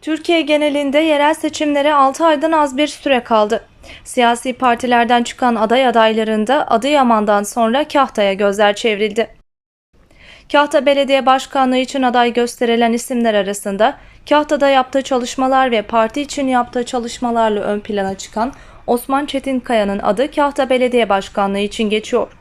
Türkiye genelinde yerel seçimlere 6 aydan az bir süre kaldı. Siyasi partilerden çıkan aday adaylarında Adıyaman'dan sonra Kahta'ya gözler çevrildi. Kahta Belediye Başkanlığı için aday gösterilen isimler arasında Kahta'da yaptığı çalışmalar ve parti için yaptığı çalışmalarla ön plana çıkan Osman Çetinkaya'nın adı Kahta Belediye Başkanlığı için geçiyor.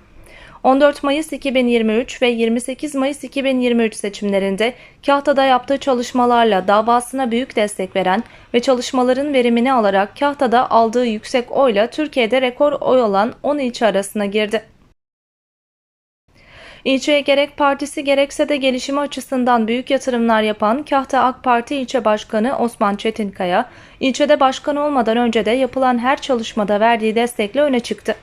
14 Mayıs 2023 ve 28 Mayıs 2023 seçimlerinde Kahta'da yaptığı çalışmalarla davasına büyük destek veren ve çalışmaların verimini alarak Kahta'da aldığı yüksek oyla Türkiye'de rekor oy olan 10 ilçe arasına girdi. İlçeye gerek partisi gerekse de gelişimi açısından büyük yatırımlar yapan Kahta AK Parti İlçe Başkanı Osman Çetinkaya, ilçede başkan olmadan önce de yapılan her çalışmada verdiği destekle öne çıktı.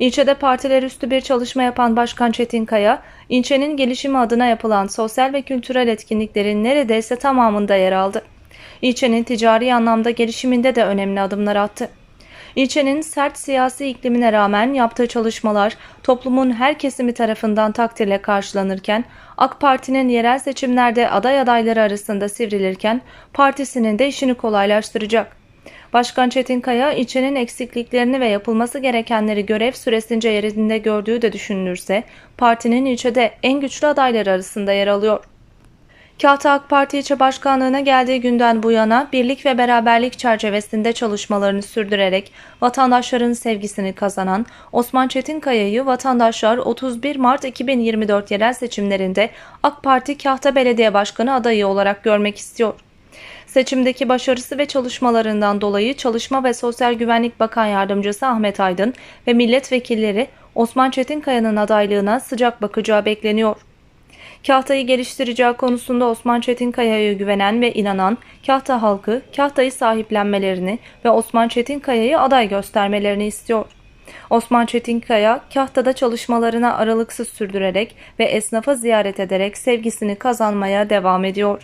İlçede partiler üstü bir çalışma yapan Başkan Çetinkaya, ilçenin gelişimi adına yapılan sosyal ve kültürel etkinliklerin neredeyse tamamında yer aldı. İlçenin ticari anlamda gelişiminde de önemli adımlar attı. İlçenin sert siyasi iklimine rağmen yaptığı çalışmalar toplumun her kesimi tarafından takdirle karşılanırken AK Parti'nin yerel seçimlerde aday adayları arasında sivrilirken partisinin de işini kolaylaştıracak. Başkan Çetinkaya ilçenin eksikliklerini ve yapılması gerekenleri görev süresince yerinde gördüğü de düşünülürse partinin ilçede en güçlü adayları arasında yer alıyor. Kahta AK Parti ilçe başkanlığına geldiği günden bu yana birlik ve beraberlik çerçevesinde çalışmalarını sürdürerek vatandaşların sevgisini kazanan Osman Çetinkaya'yı vatandaşlar 31 Mart 2024 yerel seçimlerinde AK Parti Kahta Belediye Başkanı adayı olarak görmek istiyor. Seçimdeki başarısı ve çalışmalarından dolayı Çalışma ve Sosyal Güvenlik Bakan Yardımcısı Ahmet Aydın ve milletvekilleri Osman Çetinkaya'nın adaylığına sıcak bakacağı bekleniyor. Kahta'yı geliştireceği konusunda Osman Çetinkaya'ya güvenen ve inanan Kahta halkı Kahta'yı sahiplenmelerini ve Osman Çetinkaya'yı aday göstermelerini istiyor. Osman Çetinkaya, Kahta'da çalışmalarına aralıksız sürdürerek ve esnafa ziyaret ederek sevgisini kazanmaya devam ediyor.